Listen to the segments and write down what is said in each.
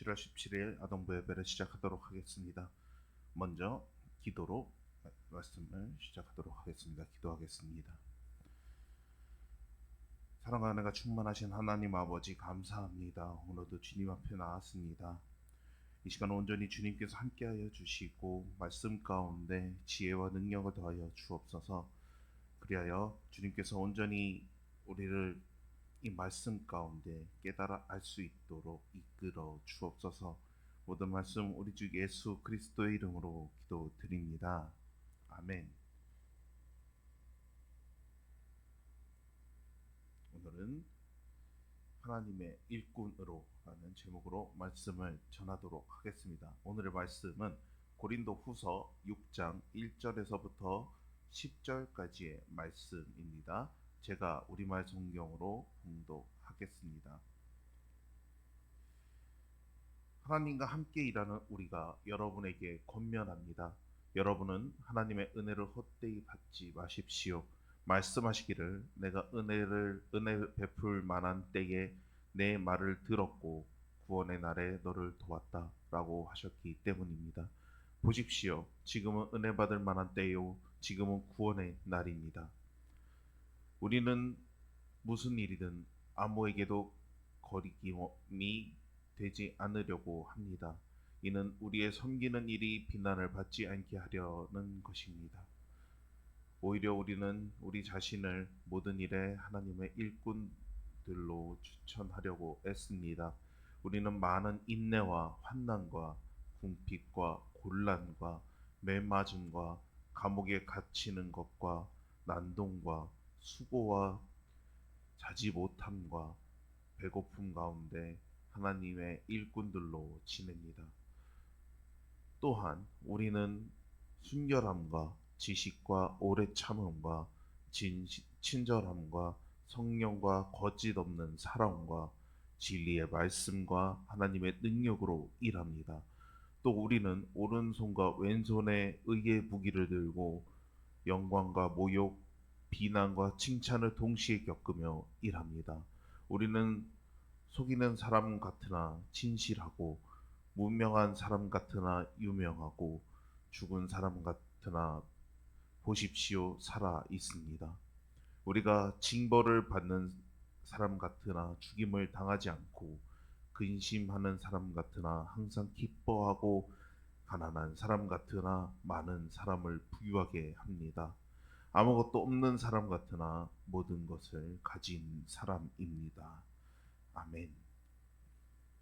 7월 17일 아동부 예배를 시작하도록 하겠습니다. 먼저 기도로 말씀을 시작하도록 하겠습니다. 기도하겠습니다. 사랑과 은혜가 충만하신 하나님 아버지 감사합니다. 오늘도 주님 앞에 나왔습니다. 이 시간 온전히 주님께서 함께하여 주시고 말씀 가운데 지혜와 능력을 더하여 주옵소서. 그리하여 주님께서 온전히 우리를 이 말씀 가운데 깨달아 알 수 있도록 이끌어 주옵소서. 모든 말씀 우리 주 예수 그리스도의 이름으로 기도드립니다. 아멘. 오늘은 하나님의 일꾼으로 라는 제목으로 말씀을 전하도록 하겠습니다. 오늘의 말씀은 고린도 후서 6장 1절에서부터 10절까지의 말씀입니다. 제가 우리말 성경으로 봉독하겠습니다. 하나님과 함께 일하는 우리가 여러분에게 권면합니다. 여러분은 하나님의 은혜를 헛되이 받지 마십시오. 말씀하시기를 내가 은혜를 은혜 베풀 만한 때에 내 말을 들었고 구원의 날에 너를 도왔다라고 하셨기 때문입니다. 보십시오. 지금은 은혜 받을 만한 때요. 지금은 구원의 날입니다. 우리는 무슨 일이든 아무에게도 거리낌이 되지 않으려고 합니다. 이는 우리의 섬기는 일이 비난을 받지 않게 하려는 것입니다. 오히려 우리는 우리 자신을 모든 일에 하나님의 일꾼들로 추천하려고 애씁니다. 우리는 많은 인내와 환난과 궁핍과 곤란과 매맞음과 감옥에 갇히는 것과 난동과 수고와 자지 못함과 배고픔 가운데 하나님의 일꾼들로 지냅니다. 또한 우리는 순결함과 지식과 오래 참음과 진, 친절함과 성령과 거짓 없는 사랑과 진리의 말씀과 하나님의 능력으로 일합니다. 또 우리는 오른손과 왼손에 의의 무기를 들고 영광과 모욕, 비난과 칭찬을 동시에 겪으며 일합니다. 우리는 속이는 사람 같으나 진실하고 무명한 사람 같으나 유명하고 죽은 사람 같으나 보십시오 살아 있습니다. 우리가 징벌을 받는 사람 같으나 죽임을 당하지 않고 근심하는 사람 같으나 항상 기뻐하고 가난한 사람 같으나 많은 사람을 부유하게 합니다. 아무것도 없는 사람 같으나 모든 것을 가진 사람입니다. 아멘.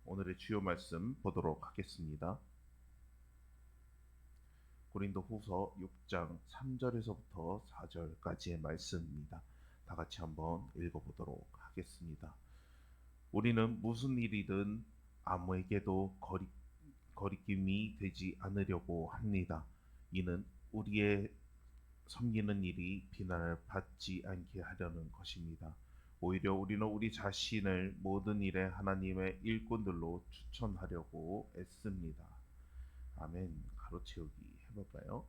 오늘의 주요 말씀 보도록 하겠습니다. 고린도 후서 6장 3절에서부터 4절까지의 말씀입니다. 다 같이 한번 읽어보도록 하겠습니다. 우리는 무슨 일이든 아무에게도 거리, 거리낌이 되지 않으려고 합니다. 이는 우리의 섬기는 일이 비난을 받지 않게 하려는 것입니다. 오히려 우리는 우리 자신을 모든 일에 하나님의 일꾼들로 추천하려고 애씁니다. 아멘. 가로채우기 해볼까요?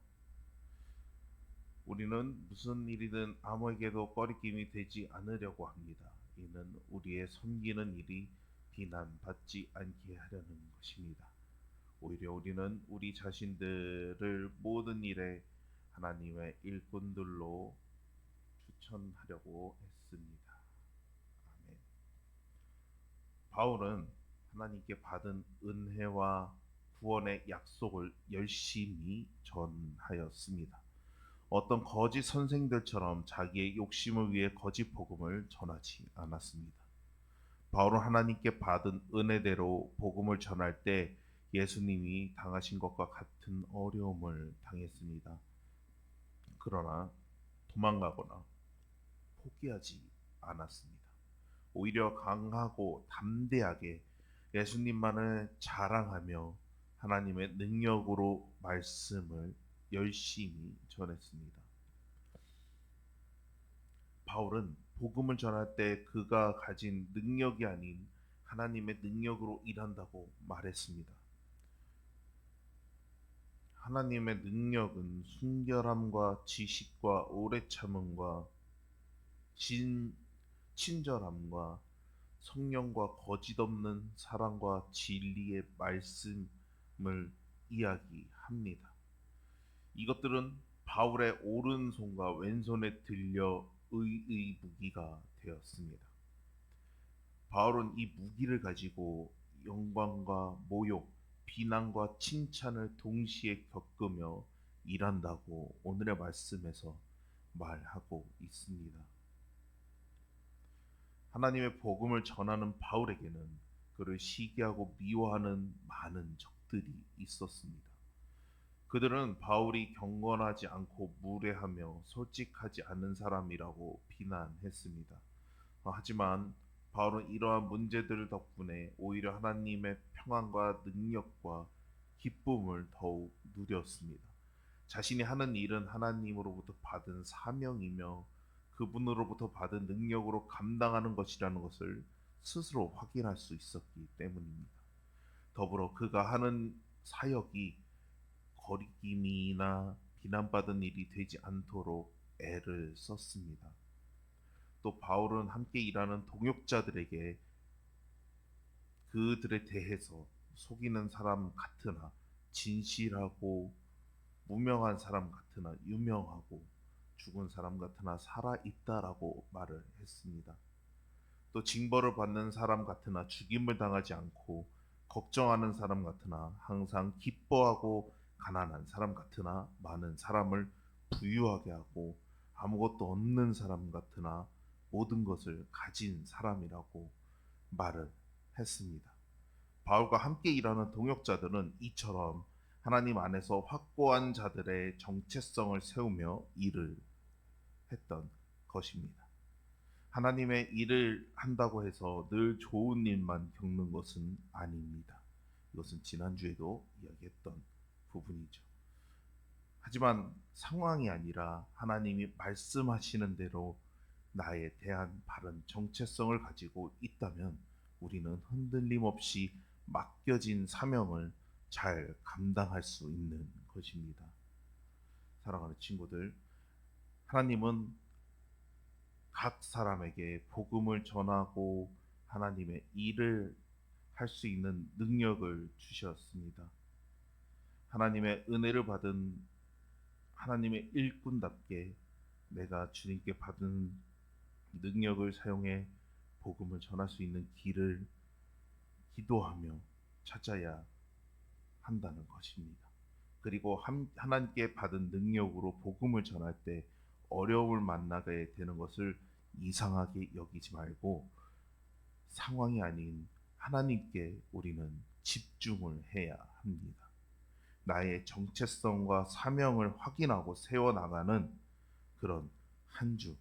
우리는 무슨 일이든 아무에게도 꺼리낌이 되지 않으려고 합니다. 이는 우리의 섬기는 일이 비난받지 않게 하려는 것입니다. 오히려 우리는 우리 자신들을 모든 일에 하나님의 일꾼들로 추천하려고 했습니다. 아멘. 바울은 하나님께 받은 은혜와 구원의 약속을 열심히 전하였습니다. 어떤 거짓 선생들처럼 자기의 욕심을 위해 거짓 복음을 전하지 않았습니다. 바울은 하나님께 받은 은혜대로 복음을 전할 때 예수님이 당하신 것과 같은 어려움을 당했습니다. 그러나 도망가거나 포기하지 않았습니다. 오히려 강하고 담대하게 예수님만을 자랑하며 하나님의 능력으로 말씀을 열심히 전했습니다. 바울은 복음을 전할 때 그가 가진 능력이 아닌 하나님의 능력으로 일한다고 말했습니다. 하나님의 능력은 순결함과 지식과 오래 참음과 진, 친절함과 성령과 거짓 없는 사랑과 진리의 말씀을 이야기합니다. 이것들은 바울의 오른손과 왼손에 들려 의의 무기가 되었습니다. 바울은 이 무기를 가지고 영광과 모욕, 비난과 칭찬을 동시에 겪으며 일한다고 오늘의 말씀에서 말하고 있습니다. 하나님의 복음을 전하는 바울에게는 그를 시기하고 미워하는 많은 적들이 있었습니다. 그들은 바울이 경건하지 않고 무례하며 솔직하지 않은 사람이라고 비난했습니다. 어, 하지만 바울은 이러한 문제들 덕분에 오히려 하나님의 평안과 능력과 기쁨을 더욱 누렸습니다. 자신이 하는 일은 하나님으로부터 받은 사명이며 그분으로부터 받은 능력으로 감당하는 것이라는 것을 스스로 확인할 수 있었기 때문입니다. 더불어 그가 하는 사역이 거리낌이나 비난받은 일이 되지 않도록 애를 썼습니다. 또 바울은 함께 일하는 동역자들에게 그들에 대해서 속이는 사람 같으나 진실하고 무명한 사람 같으나 유명하고 죽은 사람 같으나 살아 있다라고 말을 했습니다. 또 징벌을 받는 사람 같으나 죽임을 당하지 않고 걱정하는 사람 같으나 항상 기뻐하고 가난한 사람 같으나 많은 사람을 부유하게 하고 아무것도 없는 사람 같으나 모든 것을 가진 사람이라고 말을 했습니다. 바울과 함께 일하는 동역자들은 이처럼 하나님 안에서 확고한 자들의 정체성을 세우며 일을 했던 것입니다. 하나님의 일을 한다고 해서 늘 좋은 일만 겪는 것은 아닙니다. 이것은 지난주에도 이야기했던 부분이죠. 하지만 상황이 아니라 하나님이 말씀하시는 대로 나에 대한 바른 정체성을 가지고 있다면 우리는 흔들림 없이 맡겨진 사명을 잘 감당할 수 있는 것입니다. 사랑하는 친구들, 하나님은 각 사람에게 복음을 전하고 하나님의 일을 할 수 있는 능력을 주셨습니다. 하나님의 은혜를 받은 하나님의 일꾼답게 내가 주님께 받은 능력을 사용해 복음을 전할 수 있는 길을 기도하며 찾아야 한다는 것입니다. 그리고 하나님께 받은 능력으로 복음을 전할 때 어려움을 만나게 되는 것을 이상하게 여기지 말고 상황이 아닌 하나님께 우리는 집중을 해야 합니다. 나의 정체성과 사명을 확인하고 세워나가는 그런 한 주,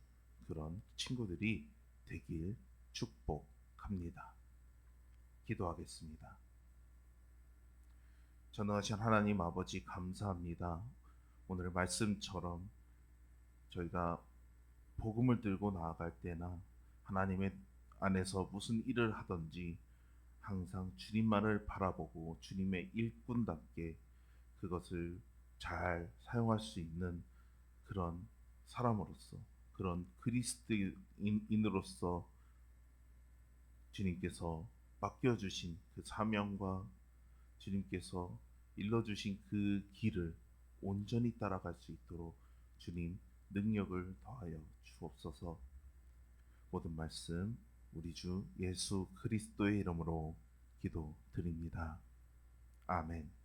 그런 친구들이 되길 축복합니다. 기도하겠습니다. 전능하신 하나님 아버지 감사합니다. 오늘 말씀처럼 저희가 복음을 들고 나아갈 때나 하나님의 안에서 무슨 일을 하든지 항상 주님만을 바라보고 주님의 일꾼답게 그것을 잘 사용할 수 있는 그런 사람으로서 그런 그리스도인으로서 주님께서 맡겨주신 그 사명과 주님께서 일러주신 그 길을 온전히 따라갈 수 있도록 주님 능력을 더하여 주옵소서 모든 말씀 우리 주 예수 그리스도의 이름으로 기도드립니다. 아멘.